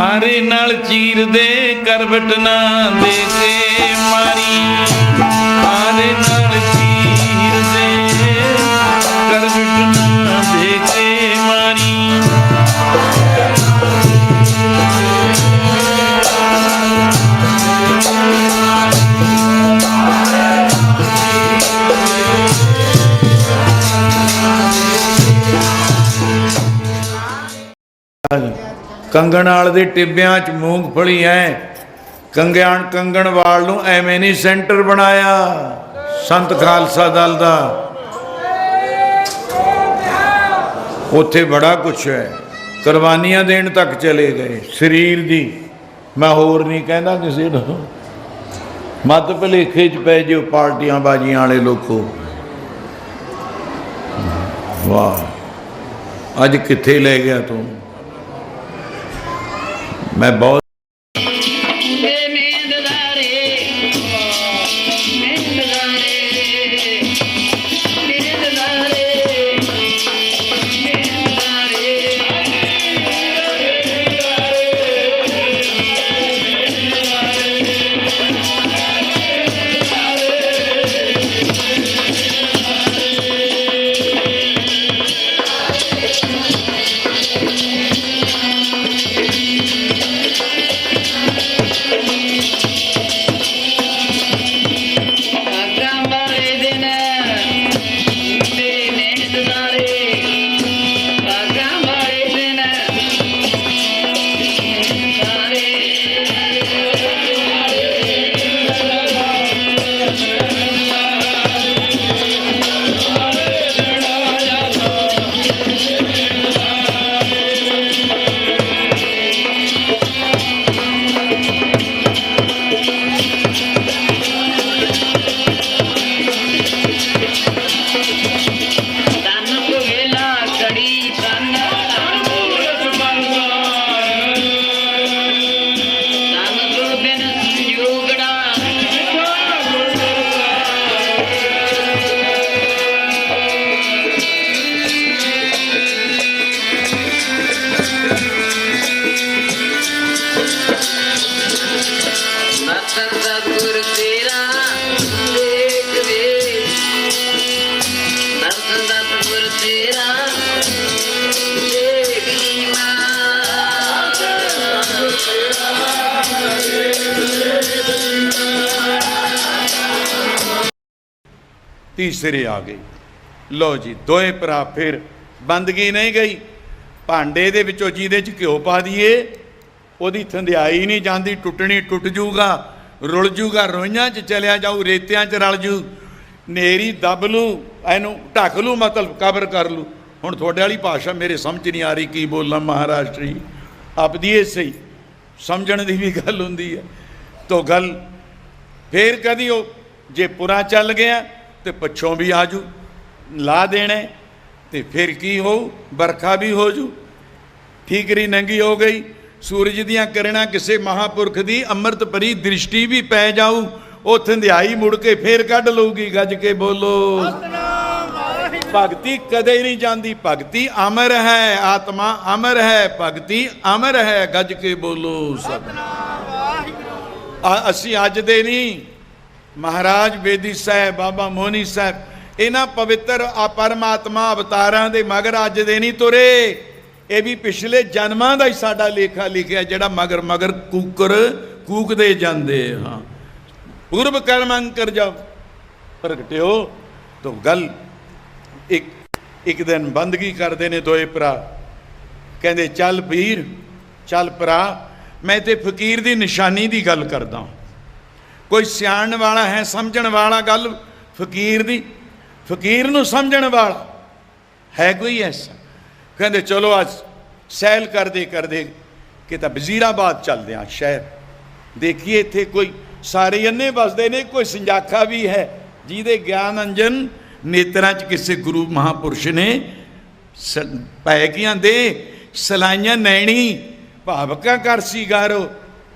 ਆਰੇ ਨਾਲ ਚੀਰ ਦੇ ਕਰਵਟ ਨਾ ਦੇ ਮਾਰੀ। ਕੰਗਣ ਵਾਲ ਦੇ ਟਿੱਬਿਆਂ 'ਚ ਮੂੰਗਫਲੀ ਐ। ਕੰਗਿਆਣ ਕੰਗਣ ਵਾਲ ਨੂੰ ਐਵੇਂ ਨਹੀਂ ਸੈਂਟਰ ਬਣਾਇਆ। ਸੰਤ ਖਾਲਸਾ ਦਲ ਦਾ। ਉੱਥੇ ਬੜਾ ਕੁਛ ਹੈ ਕੁਰਬਾਨੀਆਂ ਦੇਣ ਤੱਕ ਚਲੇ ਗਏ ਸਰੀਰ ਦੀ। ਮੈਂ ਹੋਰ ਨਹੀਂ ਕਹਿੰਦਾ ਕਿਸੇ ਨੂੰ। ਮਤ ਭਲੇਖੇ 'ਚ ਪੈ ਜਿਓ ਪਾਰਟੀਆਂ ਬਾਜੀਆਂ ਵਾਲੇ ਲੋਕੋ। ਵਾਹ। ਅੱਜ ਕਿੱਥੇ ਲੈ ਗਿਆ ਤੂੰ? ਮੈਂ ਬਹੁਤ ਤੀਸਰੇ ਆ ਗਏ ਲਓ ਜੀ, ਦੋਏ ਭਰਾ ਫਿਰ ਬੰਦਗੀ ਨਹੀਂ ਗਈ। ਭਾਂਡੇ ਦੇ ਵਿੱਚੋਂ ਜਿਹਦੇ ਚ ਘਿਓ ਪਾ ਦਈਏ, ਉਹਦੀ ਥੰਧਿਆਈ ਨਹੀਂ ਜਾਂਦੀ, ਟੁੱਟਣੀ ਟੁੱਟ ਜੂਗਾ, ਰੁਲ ਜੂਗਾ, ਰੋਈਆਂ ਚ ਚਲਿਆ ਜਾਊ, ਰੇਤਿਆਂ ਚ ਰਲ ਜੂ। ਨੇਰੀ ਦਬ ਲੂ, ਇਹਨੂੰ ਢੱਕ ਲੂ, ਮਤਲਬ ਕਬਰ ਕਰ ਲੂ। ਹੁਣ ਤੁਹਾਡੇ ਵਾਲੀ ਭਾਸ਼ਾ ਮੇਰੇ ਸਮਝ ਨਹੀਂ ਆ ਰਹੀ, ਕੀ ਬੋਲਾਂ ਮਹਾਰਾਸ਼ਟਰੀ ਆਪਦੀ ਇਹ ਸਹੀ, ਸਮਝਣ ਦੀ ਵੀ ਗੱਲ ਹੁੰਦੀ ਹੈ। ਤੋ ਗੱਲ ਫੇਰ ਕਦੀ ਉਹ, ਜੇ ਪੁਰਾ ਚੱਲ ਗਿਆ ਤੇ ਪੱਛੋਂ ਵੀ ਆਜੂ, ਲਾ ਦੇਣੇ ਤੇ ਫਿਰ ਕੀ ਹੋਊ? ਵਰਖਾ ਵੀ ਹੋ ਜੂ। ਠੀਕਰੀ ਨੰਗੀ ਹੋ ਗਈ। ਸੂਰਜ ਦੀਆਂ ਕਿਰਨਾਂ ਕਿਸੇ ਮਹਾਪੁਰਖ ਦੀ ਅੰਮ੍ਰਿਤ ਭਰੀ ਦ੍ਰਿਸ਼ਟੀ ਵੀ ਪੈ ਜਾਊ। ਉਹ ਥੰਧਿਆਈ ਮੁੜ ਕੇ ਫੇਰ ਕੱਢ ਲਊਗੀ, ਗੱਜ ਕੇ ਬੋਲੋ। ਭਗਤੀ ਕਦੇ ਨਹੀਂ ਜਾਂਦੀ। ਭਗਤੀ ਅਮਰ ਹੈ, ਆਤਮਾ ਅਮਰ ਹੈ, ਭਗਤੀ ਅਮਰ ਹੈ, ਗੱਜ ਕੇ ਬੋਲੋ ਸਭ। ਆ- ਅਸੀਂ ਅੱਜ ਦੇ ਨਹੀਂ ਮਹਾਰਾਜ ਬੇਦੀ ਸਾਹਿਬ, ਬਾਬਾ ਮੋਨੀ ਸਾਹਿਬ, ਇਹਨਾਂ ਪਵਿੱਤਰ ਆ ਪਰਮਾਤਮਾ ਅਵਤਾਰਾਂ ਦੇ ਮਗਰ ਅੱਜ ਦੇ ਨਹੀਂ ਤੁਰੇ। ਇਹ ਵੀ ਪਿਛਲੇ ਜਨਮਾਂ ਦਾ ਹੀ ਸਾਡਾ ਲੇਖਾ ਲਿਖਿਆ, ਜਿਹੜਾ ਮਗਰ ਮਗਰ ਕੂਕਰ ਕੂਕਦੇ ਜਾਂਦੇ ਹਾਂ। ਪੂਰਬ ਕਰਮ ਅੰਕਰ ਜਬ ਪ੍ਰਗਟਿਓ, ਤੋ ਗੱਲ ਇੱਕ ਇੱਕ ਦਿਨ ਬੰਦਗੀ ਕਰਦੇ ਨੇ ਦੋਏ ਭਰਾ। ਕਹਿੰਦੇ, ਚੱਲ ਪੀਰ ਚੱਲ ਭਰਾ, ਮੈਂ ਤੇ ਫਕੀਰ ਦੀ ਨਿਸ਼ਾਨੀ ਦੀ ਗੱਲ ਕਰਦਾ ਕੋਈ ਸਿਆਣਨ ਵਾਲਾ ਹੈ, ਸਮਝਣ ਵਾਲਾ ਗੱਲ ਫਕੀਰ ਦੀ। ਫਕੀਰ ਨੂੰ ਸਮਝਣ ਵਾਲਾ ਹੈ ਕੋਈ ਐਸਾ? ਕਹਿੰਦੇ, ਚਲੋ ਅੱਜ ਸੈਲ ਕਰਦੇ ਕਰਦੇ ਕਿ ਤਾਂ ਵਜ਼ੀਰਾਬਾਦ ਚੱਲਦੇ ਆ ਸ਼ਹਿਰ। ਦੇਖੀਏ ਇੱਥੇ ਕੋਈ ਸਾਰੇ ਅੰਨੇ ਵਸਦੇ ਨੇ, ਕੋਈ ਸੰਜਾਖਾ ਵੀ ਹੈ, ਜਿਹਦੇ ਗਿਆਨ ਅੰਜਨ ਨੇਤਰਾਂ 'ਚ ਕਿਸੇ ਗੁਰੂ ਮਹਾਪੁਰਸ਼ ਨੇ ਸ- ਪੈ ਗਈਆਂ ਦੇ, ਸਲਾਈਆਂ ਨੈਣੀ, ਭਾਵਕਾ ਕਰ ਸੀ ਗਾਰੋ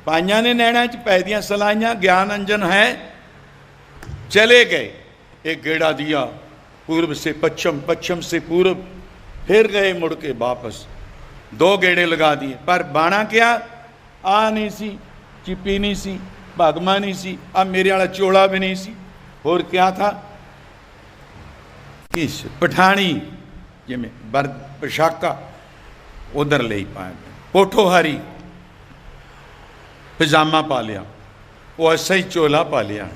ਪਾਈਆਂ ਨੇ ਨੈਣਾ ਚ ਪੈਦੀਆਂ ਸਲਾਈਆਂ, ਗਿਆਨ ਅੰਜਨ ਹੈ। ਚਲੇ ਗਏ। ਇਹ ਗੇੜਾ ਦਿਆ, ਪੂਰਬ ਸੇ ਪੱਛਮ ਪੱਛਮ ਸੇ ਪੂਰਬ। ਫਿਰ ਗਏ ਮੁੜ ਕੇ ਵਾਪਸ। ਦੋ ਗੇੜੇ ਲਗਾ ਦਿਏ। ਪਰ ਬਾਣਾ ਕਿਆ? ਆ ਨਹੀਂ ਸੀ, ਚਿੱਪੀ ਨਹੀਂ ਸੀ, ਭਗਮਾ ਨਹੀਂ ਸੀ, ਆ ਮੇਰੇ ਵਾਲਾ ਚੋਲਾ ਵੀ ਨਹੀਂ ਸੀ। ਹੋਰ ਕਿਆ ਥਾ? ਕਿਸ ਪਠਾਣੀ, ਜਿਵੇਂ ਬਰ ਪਸ਼ਾਕਾ, ਉਧਰ ਲਈ ਪਾਇਆ। ਪੋਠੋਹਾਰੀ ਹਰੀ ਪਜਾਮਾ ਪਾ ਲਿਆ ਉਹ ਐਸਾ ਹੀ ਚੋਲਾ ਪਾ ਲਿਆ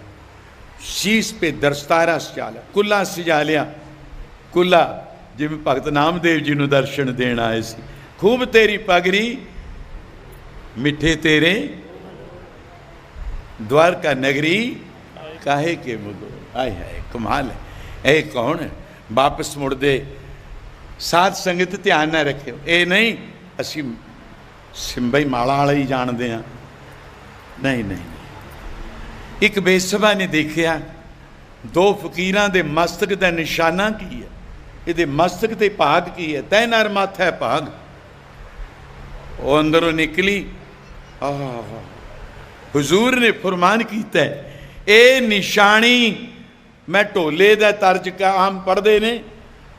ਸ਼ੀਸ पे ਦਰਸਤਾਰਾ ਸਜਾ ਲਿਆ ਕੁੱਲਾ ਸਜਾ ਲਿਆ ਕੁੱਲਾ ਜਿਵੇਂ ਭਗਤ ਨਾਮਦੇਵ ਜੀ ਨੂੰ ਦਰਸ਼ਨ ਦੇਣ ਆਏ ਸੀ ਖੂਬ ਤੇਰੀ ਪਗੜੀ ਮਿੱਠੇ ਤੇਰੇ द्वारका नगरी काहे के मुदो आय हाय कमाल है ਇਹ ਕੌਣ ਹੈ ਵਾਪਸ ਮੁੜਦੇ ਸਾਧ ਸੰਗਤ ਧਿਆਨ ਨਾ ਰੱਖਿਓ ਇਹ ਨਹੀਂ ਅਸੀਂ ਸਿੰਬਈ ਮਾਲਾ ਵਾਲਾ ਹੀ ਜਾਣਦੇ ਆ ਨਹੀਂ ਨਹੀਂ। ਇੱਕ ਬੇਸਵਾ ਨੇ ਦੇਖਿਆ, ਦੋ ਫਕੀਰਾਂ ਦੇ ਮਸਤਕ ਦਾ ਨਿਸ਼ਾਨਾ ਕੀ ਹੈ? ਇਹਦੇ ਮਸਤਕ ਤੇ ਭਾਗ ਕੀ ਹੈ? ਤੈ ਨਰ ਮਾਥਾ ਹੈ ਭਾਗ। ਉਹ ਅੰਦਰੋਂ ਨਿਕਲੀ। ਆਹ, ਹਜ਼ੂਰ ਨੇ ਫਰਮਾਨ ਕੀਤਾ ਇਹ ਨਿਸ਼ਾਨੀ, ਮੈਂ ਢੋਲੇ ਦਾ ਤਰਜ ਕਾ ਆਮ ਪੜਦੇ ਨੇ।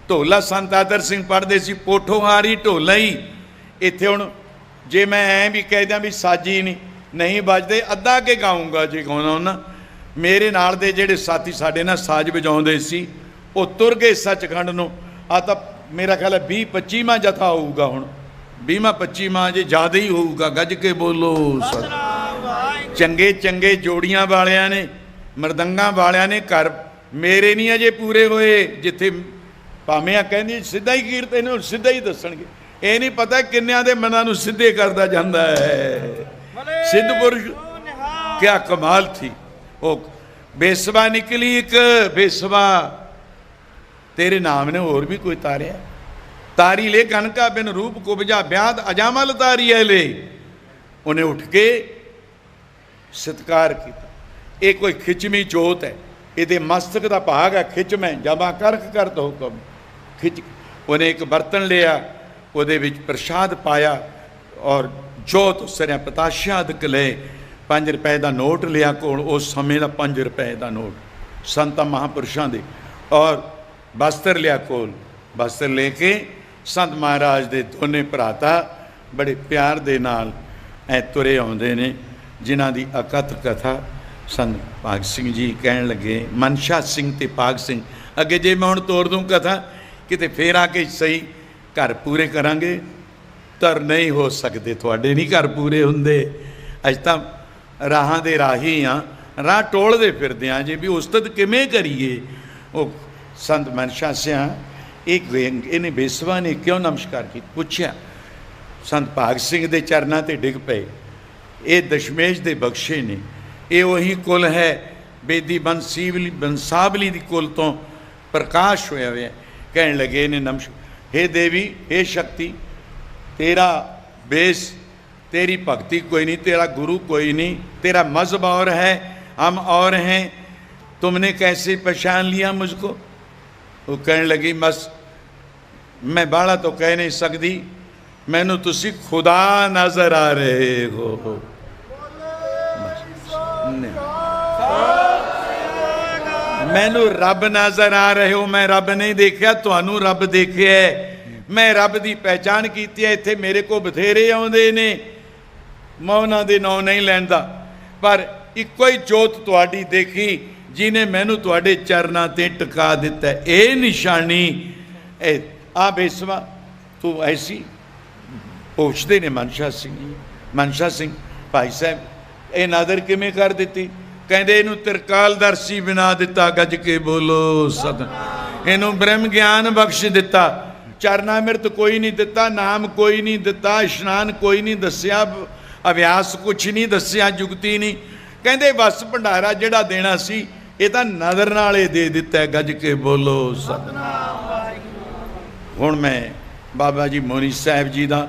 ਢੋਲਾ ਸੰਤ ਆਦਰ ਸਿੰਘ ਪੜਦੇ ਸੀ, ਪੋਠੋਹਾਰੀ ਢੋਲਾ ਹੀ। ਇੱਥੇ ਹੁਣ ਜੇ ਮੈਂ ਐ ਵੀ ਕਹਿ ਦਿਆਂ ਵੀ ਸਾਜੀ ਨਹੀਂ ਨਹੀਂ ਵੱਜਦੇ, ਅੱਧਾ ਕੇ ਗਾਉਂਗਾ ਜੇ ਗਾਉਣਾ ਉਹਨਾਂ ਮੇਰੇ ਨਾਲ ਦੇ ਜਿਹੜੇ ਸਾਥੀ ਸਾਡੇ ਨਾਲ ਸਾਜ਼ ਵਜਾਉਂਦੇ ਸੀ, ਉਹ ਤੁਰ ਗਏ ਸੱਚਖੰਡ ਨੂੰ। ਆ ਤਾਂ ਮੇਰਾ ਖਿਆਲ ਹੈ 20 25ਵਾਂ ਜਥਾ ਹੋਊਗਾ ਹੁਣ। 20ਵਾਂ 25ਵਾਂ ਜੇ ਜ਼ਿਆਦਾ ਹੀ ਹੋਊਗਾ, ਗੱਜ ਕੇ ਬੋਲੋ ਚੰਗੇ ਚੰਗੇ ਜੋੜੀਆਂ ਵਾਲਿਆਂ ਨੇ, ਮਰਦੰਗਾਂ ਵਾਲਿਆਂ ਨੇ ਘਰ ਮੇਰੇ ਨਹੀਂ ਅਜੇ ਪੂਰੇ ਹੋਏ, ਜਿੱਥੇ ਭਾਵੇਂ ਆ ਕਹਿੰਦੀ ਸਿੱਧਾ ਹੀ ਕੀਰਤ ਇਹਨੂੰ ਸਿੱਧਾ ਹੀ ਦੱਸਣਗੇ। ਇਹ ਨਹੀਂ ਪਤਾ ਕਿੰਨਿਆਂ ਦੇ ਮਨਾਂ ਨੂੰ ਸਿੱਧੇ ਕਰਦਾ ਜਾਂਦਾ ਹੈ। ਸਿੱਧ ਪੁਰਸ਼ ਕਿਆ ਕਮਾਲ ਥੀ ਉਹ ਬੇਸਵਾ ਨਿਕਲੀ ਇੱਕ ਬੇਸਵਾ ਤੇਰੇ ਨਾਮ ਨੇ ਹੋਰ ਵੀ ਕੋਈ ਤਾਰਿਆ ਤਾਰੀ ਲੈ ਕਨਕਾ ਬਿਨ ਰੂਪ ਕੁਬਜਾ ਬਿਆਦ ਅਜਾਮਲ ਤਾਰੀ ਹੈ ਲੈ ਉਹਨੇ ਉੱਠ ਕੇ ਸਤਕਾਰ ਕੀਤਾ ਇਹ ਕੋਈ ਖਿਚਵੀਂ ਜੋਤ ਹੈ ਇਹਦੇ ਮਸਤਕ ਦਾ ਭਾਗ ਹੈ ਖਿੱਚ ਮੈਂ ਜਮਾ ਕਰਖ ਕਰਤ ਹੁਕਮ ਖਿੱਚ ਉਹਨੇ ਇੱਕ ਬਰਤਨ ਲਿਆ ਉਹਦੇ ਵਿੱਚ ਪ੍ਰਸ਼ਾਦ ਪਾਇਆ ਔਰ ਜੋਤ ਉਸਰਿਆ ਪਤਾਸ਼ਾਦਕ ਲਏ 5 ਰੁਪਏ ਦਾ ਨੋਟ ਲਿਆ ਕੋਲ ਉਸ ਸਮੇਂ ਦਾ 5 ਰੁਪਏ ਦਾ ਨੋਟ। ਸੰਤਾਂ ਮਹਾਪੁਰਸ਼ਾਂ ਦੇ। ਔਰ ਬਸਤਰ ਲਿਆ ਕੋਲ, ਬਸਤਰ ਲੈ ਕੇ ਸੰਤ ਮਹਾਰਾਜ ਦੇ ਦੋਨੇ ਭਰਾਤਾ ਬੜੇ ਪਿਆਰ ਦੇ ਨਾਲ ਐ ਤੁਰੇ ਆਉਂਦੇ ਨੇ, ਜਿਨ੍ਹਾਂ ਦੀ ਅਕਥ ਕਥਾ ਸੰਤ ਭਾਗ ਸਿੰਘ ਜੀ ਕਹਿਣ ਲੱਗੇ ਮਨਸ਼ਾ ਸਿੰਘ ਤੇ ਭਾਗ ਸਿੰਘ, ਅੱਗੇ ਜੇ ਮੈਂ ਹੁਣ ਤੋੜ ਦੂੰ ਕਥਾ, ਕਿਤੇ ਫੇਰ ਆ ਕੇ ਸਹੀ ਘਰ ਪੂਰੇ ਕਰਾਂਗੇ। ਤਰ ਨਹੀਂ ਹੋ ਸਕਦੇ, ਤੁਹਾਡੇ ਨਹੀਂ ਘਰ ਪੂਰੇ ਹੁੰਦੇ। ਅੱਜ ਤਾਂ ਰਾਹਾਂ ਦੇ ਰਾਹੀ ਆ, ਰਾਹ ਟੋਲਦੇ ਫਿਰਦੇ ਆ, ਜੇ ਵੀ ਉਸਤਤ ਕਿਵੇਂ ਕਰੀਏ? ਉਹ ਸੰਤ ਮਨਸ਼ਾ ਸਿਆ, ਇੱਕ ਇਹਨੇ ਬੇਸਵਾ ਨੇ ਕਿਉਂ ਨਮਸਕਾਰ ਕੀਤਾ ਪੁੱਛਿਆ। ਸੰਤ ਭਾਗ ਸਿੰਘ ਦੇ ਚਰਨਾਂ ਤੇ ਡਿੱਗ ਪਏ। ਇਹ ਦਸ਼ਮੇਸ਼ ਦੇ ਬਖਸ਼ੇ ਨੇ। ਇਹ ਉਹੀ ਕੁਲ ਹੈ, ਬੇਦੀ ਬੰਸੀਵਲੀ, ਬੰਸਾਵਲੀ ਦੀ ਕੁਲ ਤੋਂ ਪ੍ਰਕਾਸ਼ ਹੋਇਆ ਹੋਇਆ ਕਹਿਣ ਲੱਗੇ ਨੇ ਨਮਸ਼ हे ਦੇਵੀ हे ਸ਼ਕਤੀ तेरा बेस तेरी भक्ति कोई नहीं तेरा गुरु कोई नहीं तेरा मजहब और है हम और हैं तुमने कैसे पहचान लिया मुझको वो कहने लगी बस मैं बाड़ा तो कह नहीं सकती मैनू तुसी खुदा नजर आ रहे हो बस, नहीं। ਮੈਨੂੰ ਰੱਬ ਨਜ਼ਰ ਆ ਰਹੇ ਹੋ ਮੈਂ ਰੱਬ ਨਹੀਂ ਦੇਖਿਆ ਤੁਹਾਨੂੰ ਰੱਬ ਦੇਖਿਆ ਹੈ। ਮੈਂ ਰੱਬ ਦੀ ਪਹਿਚਾਨ ਕੀਤੀ ਹੈ, ਇੱਥੇ ਮੇਰੇ ਕੋ ਬਥੇਰੇ ਆਉਂਦੇ ਨੇ। ਮੈਂ ਉਹਨਾਂ ਦੇ ਨਾਂ ਨਹੀਂ ਲੈਂਦਾ। ਪਰ ਇੱਕੋ ਹੀ ਜੋਤ ਤੁਹਾਡੀ ਦੇਖੀ ਜਿਨੇ ਮੈਨੂੰ ਤੁਹਾਡੇ ਚਰਨਾਂ ਤੇ ਟਿਕਾ ਦਿੱਤਾ ਇਹ ਨਿਸ਼ਾਨੀ, ਇਹ ਆ ਬੇਸਵਾ ਤੂੰ ਐਸੀ ਪੁੱਛਦੇ ਨੇ ਮਨਸ਼ਾ ਸਿੰਘ ਮਨਸ਼ਾ ਸਿੰਘ ਭਾਈ ਸਾਹਿਬ, ਇਹ ਨਾਦਰ ਕਿਵੇਂ ਕਰ ਦਿੱਤੀ? ਕਹਿੰਦੇ ਇਹਨੂੰ ਤਿਰਕਾਲਦਰਸ਼ੀ ਬਣਾ ਦਿੱਤਾ, ਗੱਜ ਕੇ ਬੋਲੋ ਸਤ। ਇਹਨੂੰ ਬ੍ਰਹਮ ਗਿਆਨ ਬਖਸ਼ ਦਿੱਤਾ। ਚਰਨਾ ਮਿਰਤ ਕੋਈ ਨਹੀਂ ਦਿੱਤਾ, ਨਾਮ ਕੋਈ ਨਹੀਂ ਦਿੱਤਾ, ਇਸ਼ਨਾਨ ਕੋਈ ਨਹੀਂ ਦੱਸਿਆ, ਅਭਿਆਸ ਕੁਛ ਨਹੀਂ ਦੱਸਿਆ, ਜੁਗਤੀ ਨਹੀਂ। ਕਹਿੰਦੇ ਬਸ ਭੰਡਾਰਾ ਜਿਹੜਾ ਦੇਣਾ ਸੀ, ਇਹ ਤਾਂ ਨਜ਼ਰ ਨਾਲ ਹੀ ਦੇ ਦਿੱਤਾ ਗੱਜ ਕੇ ਬੋਲੋ ਸਤਨਾਮ ਹੁਣ ਮੈਂ ਬਾਬਾ ਜੀ ਮੋਨੀ ਸਾਹਿਬ ਜੀ ਦਾ,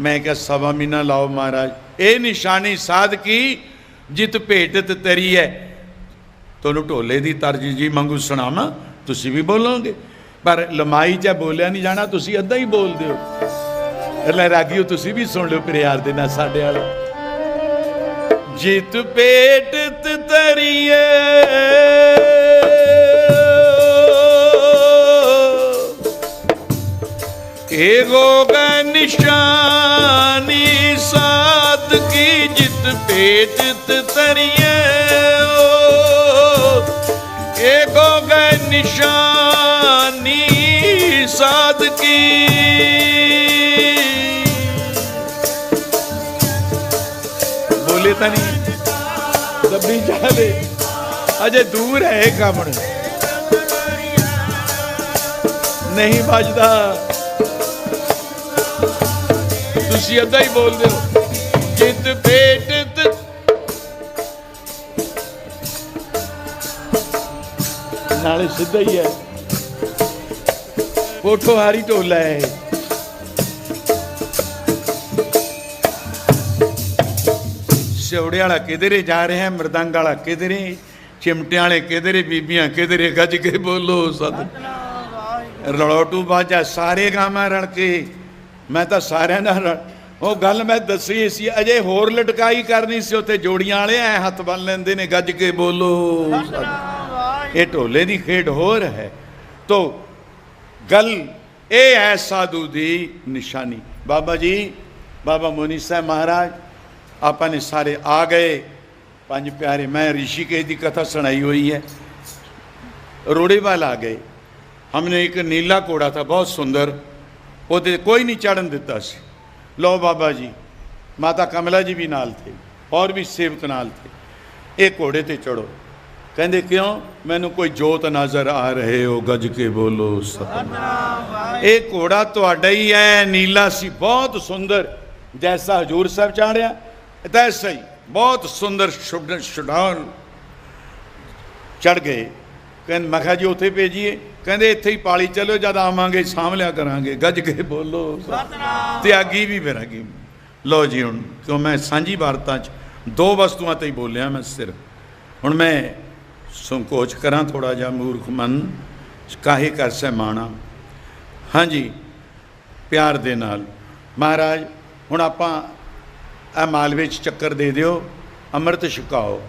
ਮੈਂ ਕਿਹਾ ਸਵਾ ਮਹੀਨਾ ਲਾਓ ਮਹਾਰਾਜ, ਇਹ ਨਿਸ਼ਾਨੀ ਸਾਧ ਕੀ? ਜਿਤ ਭੇਟਤ ਤੇਰੀ ਹੈ। ਤੁਹਾਨੂੰ ਢੋਲੇ ਦੀ ਤਰਜ ਜੀ ਮੰਗੂ ਸੁਣਾਵਾਂ, ਤੁਸੀਂ ਵੀ ਬੋਲੋਗੇ। ਪਰ ਲਮਾਈ ਚ ਬੋਲਿਆ ਨਹੀਂ ਜਾਣਾ, ਤੁਸੀਂ ਅੱਧਾ ਹੀ ਬੋਲਦੇ ਹੋ। ਲੈ ਰਾਗੀਓ ਤੁਸੀਂ ਵੀ ਸੁਣ ਲਿਓ ਪਿਆਰ ਦੇ ਨਾਲ ਸਾਡੇ ਵਾਲੇ। ਜਿਤ ਭੇਟਤ ਤਰੀਏ ਏਗੋ ਗੈ ਨਿਸ਼ਾਨੀ ਸਾਧ ਕੀ ਜਿਤ ਭੇਜਤ ਤਰੀਏ ਏਗੋ ਗੈ ਨਿਸ਼ਾਨੀ ਸਾਧ ਬੋਲੇ ਤਾਂ ਨਹੀਂ, ਦੱਬੀ ਚਾਲੇ ਅਜੇ ਦੂਰ ਹੈ ਇਹ ਕੰਮ ਨਹੀਂ ਵੱਜਦਾ। ਤੁਸੀਂ ਅੱਧਾ ਹੀ ਬੋਲਦੇ ਹੋ, ਜਿਤ ਪੇਟ ਨਾਲੇ ਸਿੱਧਾ ਹੀ ਹੈ। ਫੋਟੋ ਢੋਲਾ ਹੈ ਸਿਉੜੇ ਵਾਲਾ ਕਿਧਰੇ ਜਾ ਰਿਹਾ, ਮਰਦੰਗ ਵਾਲਾ ਕਿਧਰੇ, ਚਿਮਟਿਆਂ ਵਾਲੇ ਕਿਧਰੇ, ਬੀਬੀਆਂ ਕਿਧਰੇ, ਗੱਜ ਕੇ ਬੋਲੋ ਸਤ। ਰਲੋਟੂ ਬਾਜਾ, ਸਾਰੇ ਗਾਵਾਂ ਰਲ ਕੇ। ਮੈਂ ਤਾਂ ਸਾਰਿਆਂ ਨਾਲ ਉਹ ਗੱਲ ਮੈਂ ਦੱਸੀ ਸੀ, ਅਜੇ ਹੋਰ ਲਟਕਾਈ ਕਰਨੀ ਸੀ, ਉੱਥੇ ਜੋੜੀਆਂ ਵਾਲੇ ਐ ਹੱਥ ਬੰਨ ਲੈਂਦੇ ਨੇ, ਗੱਜ ਕੇ ਬੋਲੋ ਸਤਿ- ਇਹ ਢੋਲੇ ਦੀ ਖੇਡ ਹੋਰ ਹੈ ਤੋ ਗੱਲ ਇਹ ਹੈ ਸਾਧੂ ਦੀ ਨਿਸ਼ਾਨੀ ਬਾਬਾ ਜੀ ਬਾਬਾ ਮੋਨੀ ਸਾਹਿਬ ਮਹਾਰਾਜ ਆਪਾਂ ਨੇ ਸਾਰੇ ਆ ਗਏ ਪੰਜ ਪਿਆਰੇ ਮੈਂ ऋषिकेश ਦੀ ਕਥਾ ਸੁਣਾਈ ਹੋਈ ਹੈ ਰੋੜੇਵਾਲ ਆ ਗਏ हमने एक नीला घोड़ा था बहुत सुंदर ਉਹਦੇ ਕੋਈ ਨਹੀਂ ਚੜਨ ਦਿੱਤਾ ਸੀ ਲਓ ਬਾਬਾ ਜੀ ਮਾਤਾ ਕਮਲਾ ਜੀ ਵੀ ਨਾਲ ਥੇ ਔਰ ਵੀ ਸੇਵਕ ਨਾਲ ਥੇ ਇਹ ਘੋੜੇ ਤੇ ਚੜੋ ਕਹਿੰਦੇ, ਕਿਉਂ? ਮੈਨੂੰ ਕੋਈ ਜੋਤ ਨਜ਼ਰ ਆ ਰਹੇ ਹੋ। ਗੱਜ ਕੇ ਬੋਲੋ, ਸਤਨਾਮ ਇਹ ਘੋੜਾ ਤੁਹਾਡਾ ਹੀ ਹੈ, ਨੀਲਾ ਸੀ, ਬਹੁਤ ਸੁੰਦਰ। ਜੈਸਾ ਹਜੂਰ ਸਾਹਿਬ ਚਾੜਿਆ? ਤੈਸਾ ਹੀ, ਬਹੁਤ ਸੁੰਦਰ, ਸ਼ੁੱਡ, ਸ਼ੁਡਾਨ। ਚੜ ਗਏ। ਕਹਿੰਦੇ, ਮੈਂ ਕਿਹਾ ਜੀ, ਉੱਥੇ ਭੇਜੀਏ। ਕਹਿੰਦੇ, ਇੱਥੇ ਹੀ ਪਾਲੀ ਚੱਲੋ, ਜਦ ਆਵਾਂਗੇ, ਸਾਂਭ ਲਿਆ ਕਰਾਂਗੇ। ਗੱਜ ਕੇ ਬੋਲੋ, ਸਤਨਾਮ ਤਿਆਗੀ ਵੀ ਵਿਰਾਗੀ ਲੋ ਜੀ, ਹੁਣ ਕਿਉਂ ਮੈਂ ਸਾਂਝੀ ਵਾਰਤਾ ਚ ਦੋ ਵਸਤੂਆਂ ਤੇ ਹੀ ਬੋਲਿਆ ਮੈਂ ਸਿਰਫ। ਹੁਣ ਮੈਂ ਸੰਕੋਚ ਕਰਾਂ ਥੋੜਾ ਜਿਹਾ ਮੂਰਖ ਮਨ, ਕਾਹੇ ਕਰ ਸਹਿਮਾਣਾ। ਹਾਂਜੀ, ਪਿਆਰ ਦੇ ਨਾਲ। ਮਹਾਰਾਜ, ਹੁਣ ਆਪਾਂ ਇਹ ਮਾਲਵੇ ਚ ਚੱਕਰ ਦੇ ਦਿਓ, ਅੰਮ੍ਰਿਤ ਛਕਾਓ।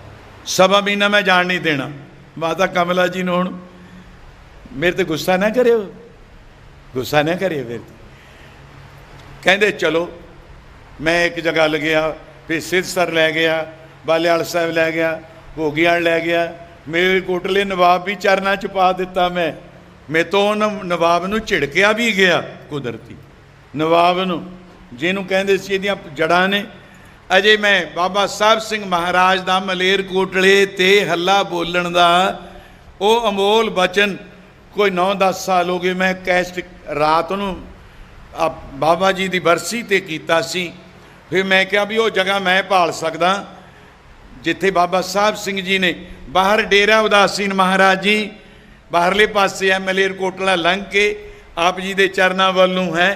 ਸਭਾ ਮਹੀਨਾ ਮੈਂ ਜਾਣ ਨਹੀਂ ਦੇਣਾ। ਮਾਤਾ ਕਮਲਾ ਜੀ ਨੂੰ ਹੁਣ ਮੇਰੇ ਤੇ ਗੁੱਸਾ ਨਾ ਕਰਿਓ। ਗੁੱਸਾ ਨਾ ਕਰਿਓ ਫਿਰ ਕਹਿੰਦੇ, ਚਲੋ, ਮੈਂ ਇੱਕ ਜਗ੍ਹਾ ਲੱਗਿਆ ਫਿਰ ਸਿਰਸਰ ਲੈ ਗਿਆ, ਬਾਲਿਆਲ ਸਾਹਿਬ ਲੈ ਗਿਆ, ਭੋਗੀਆਲ ਲੈ ਗਿਆ ਮੇਰੇ ਕੋਟਲੇ ਨਵਾਬ ਵੀ ਚਰਨਾਂ ਚ ਪਾ ਦਿੱਤਾ ਮੈਂ। ਮੈਂ ਤੋਂ ਉਹਨਾਂ ਨਵਾਬ ਨੂੰ ਝਿੜਕਿਆ ਵੀ ਗਿਆ ਕੁਦਰਤੀ। ਨਵਾਬ ਨੂੰ, ਜਿਹਨੂੰ ਕਹਿੰਦੇ ਸੀ ਇਹਦੀਆਂ ਜੜਾਂ ਨੇ। ਅਜੇ ਮੈਂ ਬਾਬਾ ਸਾਹਿਬ ਸਿੰਘ ਮਹਾਰਾਜ ਦਾ ਮਲੇਰ ਕੋਟਲੇ ਤੇ ਹੱਲਾ ਬੋਲਣ ਦਾ ਉਹ ਅਮੋਲ ਬਚਨ ਕੋਈ 9-10 ਸਾਲ ਹੋ ਗਏ ਮੈਂ ਕੈਸਟ ਰਾਤ ਨੂੰ ਆ ਬਾਬਾ ਜੀ ਦੀ ਬਰਸੀ ਤੇ ਕੀਤਾ ਸੀ। ਫਿਰ ਮੈਂ ਕਿਹਾ ਵੀ ਉਹ ਜਗ੍ਹਾ ਮੈਂ ਭਾਲ ਸਕਦਾ, ਜਿੱਥੇ ਬਾਬਾ ਸਾਹਿਬ ਸਿੰਘ ਜੀ ਨੇ ਬਾਹਰ ਡੇਰਾ ਉਦਾਸੀਨ ਮਹਾਰਾਜ ਜੀ, ਬਾਹਰਲੇ ਪਾਸੇ ਹੈ ਮਲੇਰਕੋਟਲਾ ਲੰਘ ਕੇ ਆਪ ਜੀ ਦੇ ਚਰਨਾਂ ਵੱਲ ਨੂੰ ਹੈ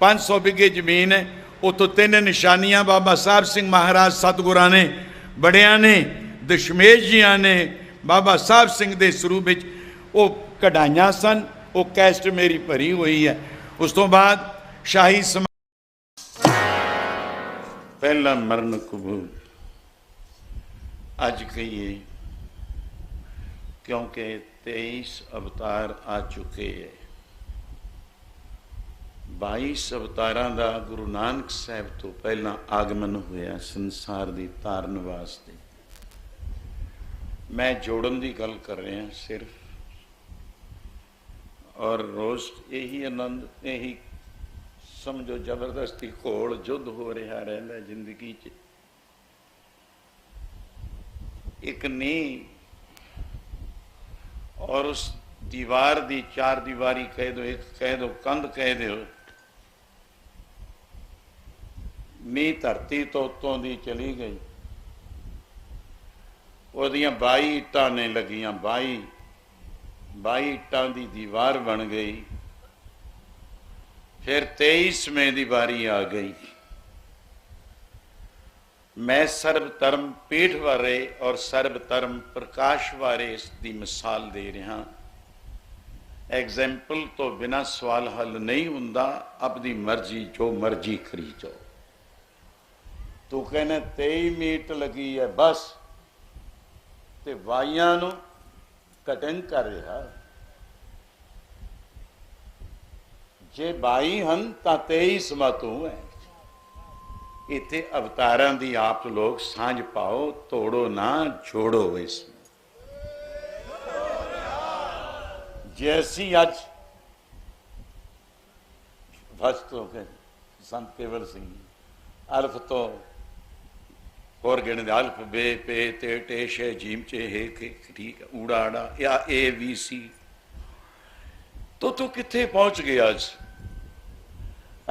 500 ਬਿਗੇ ਜ਼ਮੀਨ ਹੈ ਉਤੋਂ ਤਿੰਨ ਨਿਸ਼ਾਨੀਆਂ ਬਾਬਾ ਸਾਹਿਬ ਸਿੰਘ ਮਹਾਰਾਜ ਸਤਿਗੁਰਾਂ ਨੇ ਬੜਿਆਂ ਨੇ, ਦਸ਼ਮੇਸ਼ ਜੀਆਂ ਨੇ, ਬਾਬਾ ਸਾਹਿਬ ਸਿੰਘ ਦੇ ਸਰੂਪ ਵਿੱਚ ਉਹ ਕਢਾਈਆਂ ਸਨ, ਉਹ ਕੈਸਟ ਮੇਰੀ ਭਰੀ ਹੋਈ ਹੈ। ਉਸ ਤੋਂ ਬਾਅਦ ਸ਼ਾਹੀ ਸਮਾਜ ਪਹਿਲਾ ਮਰਨ ਕਬੂਲ ਅੱਜ ਕਹੀਏ ਕਿਉਂਕਿ 23 ਅਵਤਾਰ ਆ ਚੁੱਕੇ ਹੈ 22 ਅਵਤਾਰਾਂ ਦਾ ਗੁਰੂ ਨਾਨਕ ਸਾਹਿਬ ਤੋਂ ਪਹਿਲਾਂ ਆਗਮਨ ਹੋਇਆ ਸੰਸਾਰ ਦੀ ਤਾਰਨ ਵਾਸਤੇ। ਮੈਂ ਜੋੜਨ ਦੀ ਗੱਲ ਕਰ ਰਿਹਾ ਸਿਰਫ। ਔਰ ਰੋਜ਼ ਇਹੀ ਆਨੰਦ, ਇਹੀ ਸਮਝੋ ਜ਼ਬਰਦਸਤੀ ਘੋਲ ਜੁੱਧ ਹੋ ਰਿਹਾ ਰਹਿੰਦਾ ਜ਼ਿੰਦਗੀ 'ਚ। ਇੱਕ ਨੀ ਔਰ ਉਸ ਦੀਵਾਰ ਦੀ ਚਾਰ ਦੀਵਾਰੀ ਕਹਿ ਦੋ, ਇੱਕ ਕਹਿ ਦੋ, ਕੰਧ ਕਹਿ ਦਿਓ। ਨੀ ਧਰਤੀ ਤੋਂ ਉੱਤੋਂ ਦੀ ਚਲੀ ਗਈ। ਉਹਦੀਆਂ 22 ਇੱਟਾਂ ਨੇ ਲੱਗੀਆਂ 22 22 ਇੱਟਾਂ ਦੀ ਦੀਵਾਰ ਬਣ ਗਈ। ਫਿਰ 23ਵੇਂ ਦੀ ਵਾਰੀ ਆ ਗਈ। ਮੈਂ ਸਰਬ ਧਰਮ ਪੀਠ ਬਾਰੇ ਔਰ ਸਰਬ ਧਰਮ ਪ੍ਰਕਾਸ਼ ਬਾਰੇ ਇਸ ਦੀ ਮਿਸਾਲ ਦੇ ਰਿਹਾ। ਐਗਜ਼ੈਂਪਲ ਤੋਂ ਬਿਨਾ ਸਵਾਲ ਹੱਲ ਨਹੀਂ ਹੁੰਦਾ। ਆਪਣੀ ਮਰਜ਼ੀ, ਜੋ ਮਰਜ਼ੀ ਕਰੀ ਜਾਓ ਤੂੰ ਕਹਿੰਦਾ 23 ਮਿੰਟ ਲੱਗੀ ਹੈ ਬਸ। ਤੇ ਵਾਈਆਂ ਨੂੰ ਕਟਿੰਗ ਕਰ ਰਿਹਾ। ਜੇ ਬਾਈ ਹਨ ਤਾਂ 23 ਸਮਾ ਤੂੰ ਹੈ ਇਥੇ ਅਵਤਾਰਾਂ ਦੀ ਆਪ ਲੋਕ ਸਾਂਝ ਪਾਓ, ਤੋੜੋ ਨਾ ਛੋੜੋ ਇਸ ਜੈਸੀ ਅੱਜ ਫਸ ਤੋਂ ਕੇ ਸੰਤ ਕੇਵਲ ਸਿੰਘ ਅਲਫ ਤੋਂ ਹੋਰ ਗਿਣਦੇ ਅਲਫ, ਬੇ, ਪੇ, ਤੇ, ਟੇ ਸ਼ੇ ਜੀਮ, ਚੇ, ਹੇ ਕੇ ਠੀਕ ਊੜਾੜਾ ਜਾਂ ਏ, ਵੀ, ਸੀ। ਤੋ ਤੂੰ ਕਿੱਥੇ ਪਹੁੰਚ ਗਿਆ ਅੱਜ?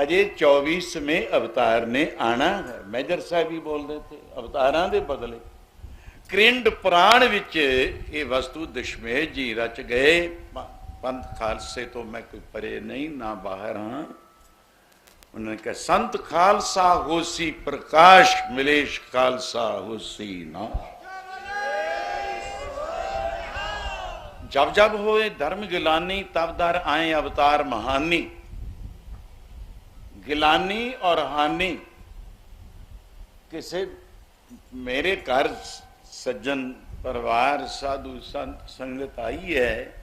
ਅਜੇ 24ਵੇਂ ਅਵਤਾਰ ਨੇ ਆਣਾ ਹੈ। ਮੈਜਰ ਸਾਹਿਬ ਵੀ ਬੋਲਦੇ ਤੇ ਅਵਤਾਰਾਂ ਦੇ ਬਦਲੇ। ਕ੍ਰਿੰਡ ਪੁਰਾਣ ਵਿੱਚ ਇਹ ਵਸਤੂ ਦਸ਼ਮੇਸ਼ ਜੀ ਰਚ ਗਏ। ਪੰਥ ਖਾਲਸੇ ਤੋਂ ਮੈਂ ਕੋਈ ਪਰੇ ਨਹੀਂ, ਨਾ ਬਾਹਰ ਹਾਂ। ਉਹਨਾਂ ਨੇ ਕਿਹਾ, ਸੰਤ ਖਾਲਸਾ ਹੋਸੀ ਪ੍ਰਕਾਸ਼ ਮਿਲੇਸ਼ ਖਾਲਸਾ ਹੋਸੀ ਨਾ। ਜਬ ਜਬ ਹੋਏ ਧਰਮ ਗਿਲਾਨੀ, ਤਬ ਦਰ ਆਏ ਅਵਤਾਰ ਮਹਾਨੀ। ਗਿਲਾਨੀ ਔਰ ਹਾਨੀ। ਕਿਸੇ ਮੇਰੇ ਘਰ ਸੱਜਣ, ਪਰਿਵਾਰ, ਸਾਧੂ, ਸੰਤ, ਸੰਗਤ ਆਈ ਹੈ।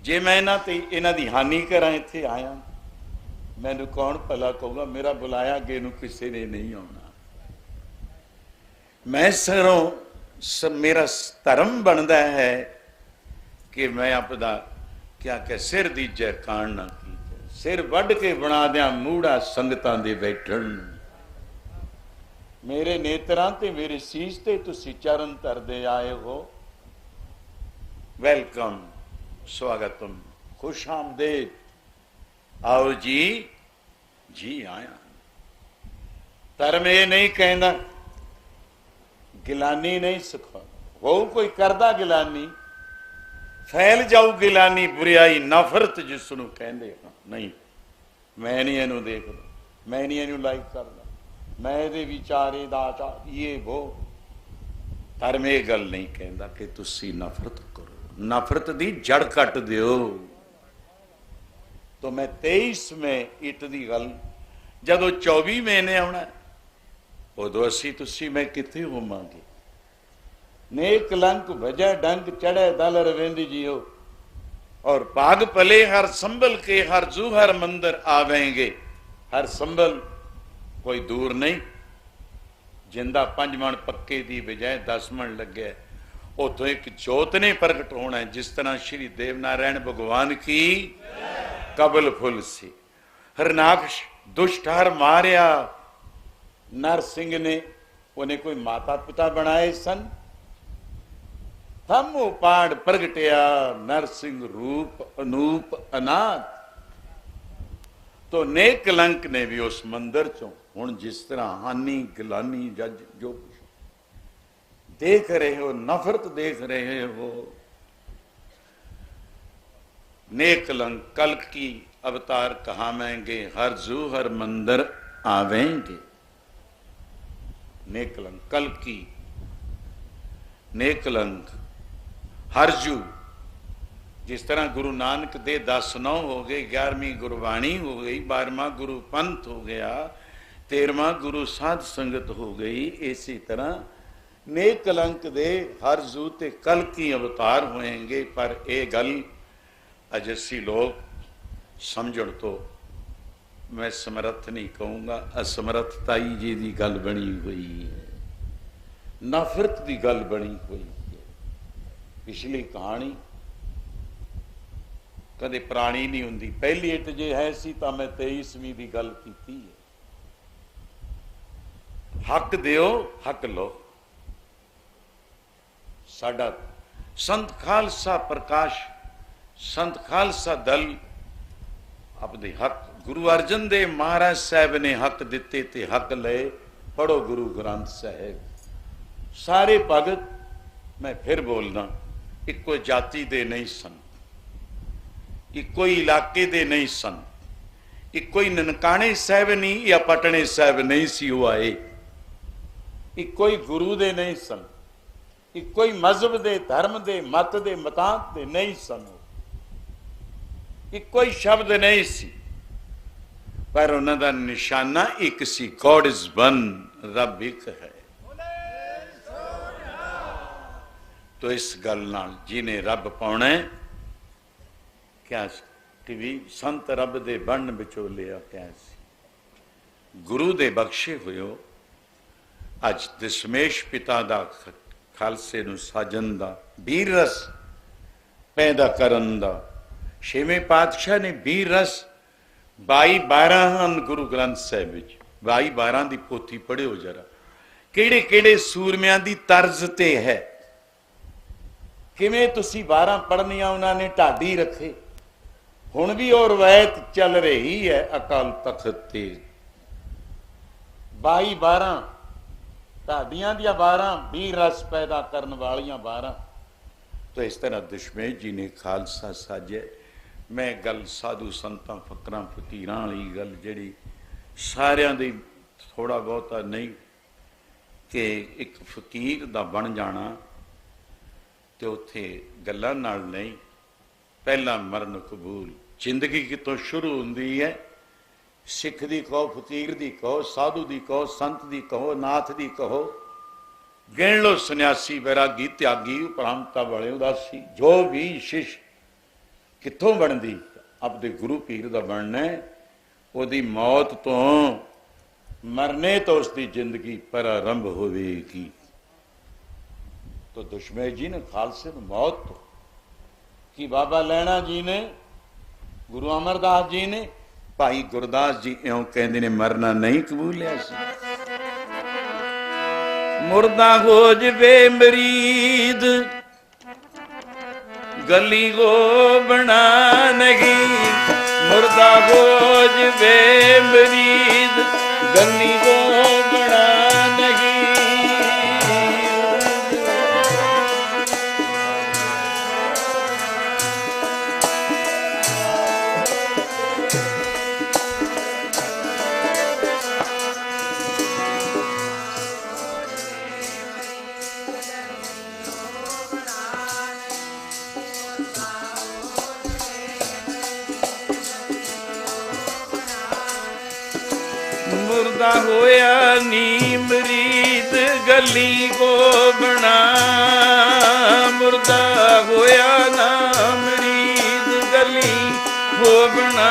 ਜੇ ਮੈਂ ਇਹਨਾਂ ਤੇ, ਇਹਨਾਂ ਦੀ ਹਾਨੀ ਕਰਾਂ, ਇੱਥੇ ਆਇਆ, ਮੈਨੂੰ ਕੌਣ ਭਲਾ ਕਹੂਗਾ? ਮੇਰਾ ਬੁਲਾਇਆ ਅੱਗੇ ਨੂੰ ਕਿਸੇ ਨੇ ਨਹੀਂ ਆਉਣਾ। ਮੈਂ ਸਰੋਂ ਮੇਰਾ ਧਰਮ ਬਣਦਾ ਹੈ ਕਿ ਮੈਂ ਆਪਦਾ ਕਿਆ ਕਿ ਸਿਰ ਦੀ ਜੈਕਾਣ ਨਾ ਕੀਜੈ ਸਿਰ ਵੱਢ ਕੇ ਬਣਾ ਦਿਆਂ ਮੂੜਾ ਸੰਗਤਾਂ ਦੇ ਬੈਠਣ। ਮੇਰੇ ਨੇਤਰਾਂ ਤੇ ਮੇਰੇ ਸੀਸ ਤੇ ਤੁਸੀਂ ਚਰਨ ਧਰਦੇ ਆਏ ਹੋ। ਵੈਲਕਮ, ਸਵਾਗਤਮ, ਖੁਸ਼ ਆਮਦੇਦ। ਆਓ ਜੀ ਜੀ ਆਇਆ। ਧਰਮ ਇਹ ਨਹੀਂ ਕਹਿੰਦਾ, ਗਿਲਾਨੀ ਨਹੀਂ ਸਿਖਾ ਹੋ ਕੋਈ ਕਰਦਾ ਗਿਲਾਨੀ ਫੈਲ ਜਾਊ ਗਿਲਾਨੀ ਬੁਰੀਾਈ ਨਫ਼ਰਤ ਜਿਸ ਨੂੰ ਕਹਿੰਦੇ ਹਾਂ। ਨਹੀਂ, ਮੈਂ ਨਹੀਂ ਇਹਨੂੰ ਦੇਖਦਾ, ਮੈਂ ਨਹੀਂ ਇਹਨੂੰ ਲਾਈਕ ਕਰਦਾ। ਮੈਂ ਇਹਦੇ ਵਿਚਾਰੇ ਦਾ ਚਾ ਇਹ ਉਹ ਧਰਮ ਇਹ ਗੱਲ ਨਹੀਂ ਕਹਿੰਦਾ ਕਿ ਤੁਸੀਂ ਨਫ਼ਰਤ ਕਰੋ। ਨਫ਼ਰਤ ਦੀ ਜੜ ਕੱਟ ਦਿਓ। ਤਾਂ ਮੈਂ 23ਵੇਂ ਇੱਟ ਦੀ ਗੱਲ, ਜਦੋਂ 24 ਮਹੀਨੇ ਆਉਣਾ, ਉਦੋਂ ਅਸੀਂ ਤੁਸੀਂ, ਮੈਂ ਕਿੱਥੇ ਹੋਵਾਂਗੇ? ਨੇਕ ਲੰਕ ਭਜੈ ਡੰਕ ਚੜੈ ਦਲ ਰਵਿੰਦ ਜੀਓ और पाग पले हर संभल के हर जू हर मंदिर आवेंगे हर संभल कोई दूर नहीं ਜਿੰਦਾ ਪੰਜ ਮਣ ਪੱਕੇ ਦੀ ਬਜਾਏ 10 ਮਣ ਲੱਗਿਆ ਉਥੋਂ ਇੱਕ ਜੋਤ ਨੇ ਪ੍ਰਗਟ ਹੋਣਾ ਹੈ, ਜਿਸ ਤਰ੍ਹਾਂ ਸ਼੍ਰੀ ਦੇਵ ਨਾਰਾਇਣ ਭਗਵਾਨ ਕੀ ਕਬਲ ਫੁੱਲ ਸੀ ਹਰਨਾਕਸ਼ ਦੁਸ਼ਟ ਹਰ ਮਾਰਿਆ ਨਰ ਸਿੰਘ ਨੇ ਉਹਨੇ ਕੋਈ ਮਾਤਾ ਪਿਤਾ ਬਣਾਏ ਸਨ हम उपाड़ प्रगटया नरसिंह रूप अनूप अनाथ। तो नेक लंक ने भी उस मंदिर चो हूँ जिस तरह हानि गिलानी जज जो कुछ देख रहे हो, नफरत देख रहे हो। नेक लंक कल की अवतार कहावेंगे हर जू, हर मंदिर आवेंगे। नेकलंक कल की नेकलंक ਹਰ ਜ਼ੂ। ਜਿਸ ਤਰ੍ਹਾਂ ਗੁਰੂ ਨਾਨਕ ਦੇ 10 ਨੌ ਹੋ ਗਏ 11ਵੀਂ ਗੁਰਬਾਣੀ ਹੋ ਗਈ 12ਵਾਂ ਗੁਰੂ ਪੰਥ ਹੋ ਗਿਆ 13ਵਾਂ ਗੁਰੂ ਸਾਧ ਸੰਗਤ ਹੋ ਗਈ, ਇਸੇ ਤਰ੍ਹਾਂ ਨੇਕ ਕਲੰਕ ਦੇ ਹਰ ਜੂ ਤੇ ਕਲ ਕੀ ਅਵਤਾਰ ਹੋਏਗੇ। ਪਰ ਇਹ ਗੱਲ ਅਜਸੀ ਲੋਕ ਸਮਝਣ ਤੋਂ ਮੈਂ ਸਮਰੱਥ ਨਹੀਂ ਕਹੂੰਗਾ। ਅਸਮਰੱਥਤਾਈ ਜੀ ਦੀ ਗੱਲ ਬਣੀ ਹੋਈ ਹੈ। ਨਫ਼ਰਤ ਦੀ ਗੱਲ ਬਣੀ ਹੋਈ ਪਿਛਲੀ ਕਹਾਣੀ ਕਦੇ ਪੁਰਾਣੀ ਨਹੀਂ ਹੁੰਦੀ। ਪਹਿਲੀ ਇੱਟ ਜੇ ਹੈ ਸੀ ਤਾਂ ਮੈਂ 23ਵੀਂ ਦੀ ਗੱਲ ਕੀਤੀ ਹੈ। ਹੱਕ ਦਿਓ, ਹੱਕ ਲਓ। ਸਾਡਾ ਸੰਤ ਖਾਲਸਾ ਪ੍ਰਕਾਸ਼, ਸੰਤ ਖਾਲਸਾ ਦਲ ਆਪਣੇ ਹੱਕ, ਗੁਰੂ ਅਰਜਨ ਦੇਵ ਮਹਾਰਾਜ ਸਾਹਿਬ ਨੇ ਹੱਕ ਦਿੱਤੇ ਤੇ ਹੱਕ ਲਏ। ਪੜੋ ਗੁਰੂ ਗ੍ਰੰਥ ਸਾਹਿਬ। ਸਾਰੇ ਭਗਤ, ਮੈਂ ਫਿਰ ਬੋਲਦਾ। ਇੱਕੋ ਜਾਤੀ ਦੇ ਨਹੀਂ ਸਨ। ਇੱਕੋ ਹੀ ਇਲਾਕੇ ਦੇ ਨਹੀਂ ਸਨ। ਇੱਕੋ ਹੀ ਨਨਕਾਣੇ ਸਾਹਿਬ ਨਹੀਂ ਜਾਂ ਪਟਣੇ ਸਾਹਿਬ ਨਹੀਂ ਸੀ, ਉਹ ਆਏ। ਇੱਕੋ ਹੀ ਗੁਰੂ ਦੇ ਨਹੀਂ ਸਨ। ਇੱਕੋ ਹੀ ਮਜ਼ਹਬ ਦੇ, ਧਰਮ ਦੇ, ਮਤ ਦੇ ਮਤਾਂਤ ਦੇ ਨਹੀਂ ਸਨ ਉਹ। ਇੱਕੋ ਹੀ ਸ਼ਬਦ ਨਹੀਂ ਸੀ। ਪਰ ਉਹਨਾਂ ਦਾ ਨਿਸ਼ਾਨਾ ਇੱਕ ਸੀ, ਗੋਡ ਇਜ਼ ਵਨ, ਰੱਬ ਇੱਕ ਹੈ। ਤੋ ਇਸ ਗੱਲ ਨਾਲ ਜਿਹਨੇ ਰੱਬ ਪਾਉਣਾ ਹੈ, ਕਿਆ ਕਿ ਵੀ ਸੰਤ ਰੱਬ ਦੇ ਬੰਨ ਵਿਚੋਲਿਆ ਕਿਆ ਸੀ? ਗੁਰੂ ਦੇ ਬਖਸ਼ੇ ਹੋਇਓ ਅੱਜ ਦਸ਼ਮੇਸ਼ ਪਿਤਾ ਦਾ ਖਾਲਸੇ ਨੂੰ ਸਾਜਨ ਦਾ ਵੀਰ ਰਸ ਪੈਦਾ ਕਰਨ ਦਾ ਛੇਵੇਂ ਪਾਤਸ਼ਾਹ ਨੇ ਵੀਰ ਰਸ 22 12 ਹਨ ਗੁਰੂ ਗ੍ਰੰਥ ਸਾਹਿਬ ਵਿੱਚ। 22 12 ਦੀ ਪੋਥੀ ਪੜਿਓ ਜਰਾ। ਕਿਹੜੇ ਕਿਹੜੇ ਸੂਰਮਿਆਂ ਦੀ ਤਰਜ਼ ਤੇ ਹੈ? ਕਿਵੇਂ ਤੁਸੀਂ 12 ਪੜ੍ਹਨੀਆਂ ਉਹਨਾਂ ਨੇ ਢਾਡੀ ਰੱਖੇ? ਹੁਣ ਵੀ ਉਹ ਰਵਾਇਤ ਚੱਲ ਰਹੀ ਹੈ ਅਕਾਲ ਤਖਤ ਤੇ। 22 12 ਢਾਡੀਆਂ ਦੀਆਂ 12 20 ਰਸ ਪੈਦਾ ਕਰਨ ਵਾਲੀਆਂ 12 ਤਾਂ ਇਸ ਤਰ੍ਹਾਂ ਦਸ਼ਮੇਸ਼ ਜੀ ਨੇ ਖਾਲਸਾ ਸਾਜਿਆ। ਮੈਂ ਗੱਲ ਸਾਧੂ ਸੰਤਾਂ, ਫਕਰਾਂ, ਫਕੀਰਾਂ ਵਾਲੀ ਗੱਲ ਜਿਹੜੀ ਸਾਰਿਆਂ ਦੀ ਥੋੜਾ ਬਹੁਤਾ ਨਹੀਂ, ਕਿ ਇੱਕ ਫਕੀਰ ਦਾ ਬਣ ਜਾਣਾ ਤੇ ਉੱਥੇ ਗੱਲਾਂ ਨਾਲ ਨਹੀਂ, ਪਹਿਲਾ ਮਰਨ ਕਬੂਲ। ਜ਼ਿੰਦਗੀ ਕਿਤੋਂ ਸ਼ੁਰੂ ਹੁੰਦੀ ਹੈ? ਸਿੱਖ ਦੀ ਕਹੋ, ਫਕੀਰ ਦੀ ਕਹੋ, ਸਾਧੂ ਦੀ ਕਹੋ, ਸੰਤ ਦੀ ਕਹੋ, ਨਾਥ ਦੀ ਕਹੋ। ਗਿਣ ਲੋ ਸੰਨਿਆਸੀ ਵੈਰਾਗੀ, ਤਿਆਗੀ ਉਪਰੰਤਾ ਵਾਲੇ ਉਦਾਸੀ। ਜੋ ਵੀ ਸ਼ਿਸ਼ ਕਿੱਥੋਂ ਬਣਦੀ? ਆਪਦੇ ਗੁਰੂ ਪੀਰ ਦਾ ਬਣਨਾ ਉਹਦੀ ਮੌਤ ਤੋਂ ਮਰਨੇ ਤੋਂ ਉਸ ਦੀ ਜ਼ਿੰਦਗੀ ਪ੍ਰਾਰੰਭ ਹੋਵੇਗੀ। ਤੋ ਦੁਸ਼ਮਣ ਜੀ ਨੇ ਖਾਲਸੇ ਨੂੰ ਮੌਤ ਤੋਂ। ਕਿ ਬਾਬਾ ਲੈਣਾ ਜੀ ਨੇ, ਗੁਰੂ ਅਮਰਦਾਸ ਜੀ ਨੇ? ਭਾਈ ਗੁਰਦਾਸ ਜੀ ਇਉਂ ਕਹਿੰਦੇ ਨੇ, ਮਰਨਾ ਨਹੀਂ ਕਬੂਲਿਆ ਸੀ। ਮੁਰਦਾ ਹੋ ਜਵੇ ਮਰੀਦ, ਗਲੀ ਗੋ ਬਣਾ ਨਹੀਂ। ਮੁਰਦਾ ਹੋ ਜਵੇ ਮਰੀਦ, ਗਲੀ ਗੋ ਮੁਰਦਾ ਹੋਇਆ ਨੀ ਮਰੀਦ ਗਲੀ ਕੋ ਬਣਾ। ਮੁਰਦਾ ਹੋਇਆ ਨਾ ਮਰੀਦ ਗਲੀ ਹੋ ਬਣਾ।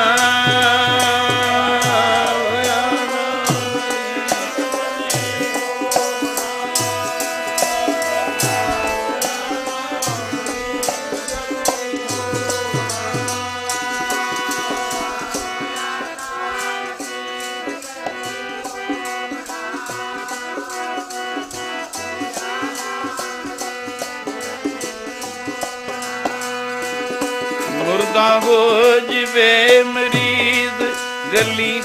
ਮਰੀਦ ਗਲੀ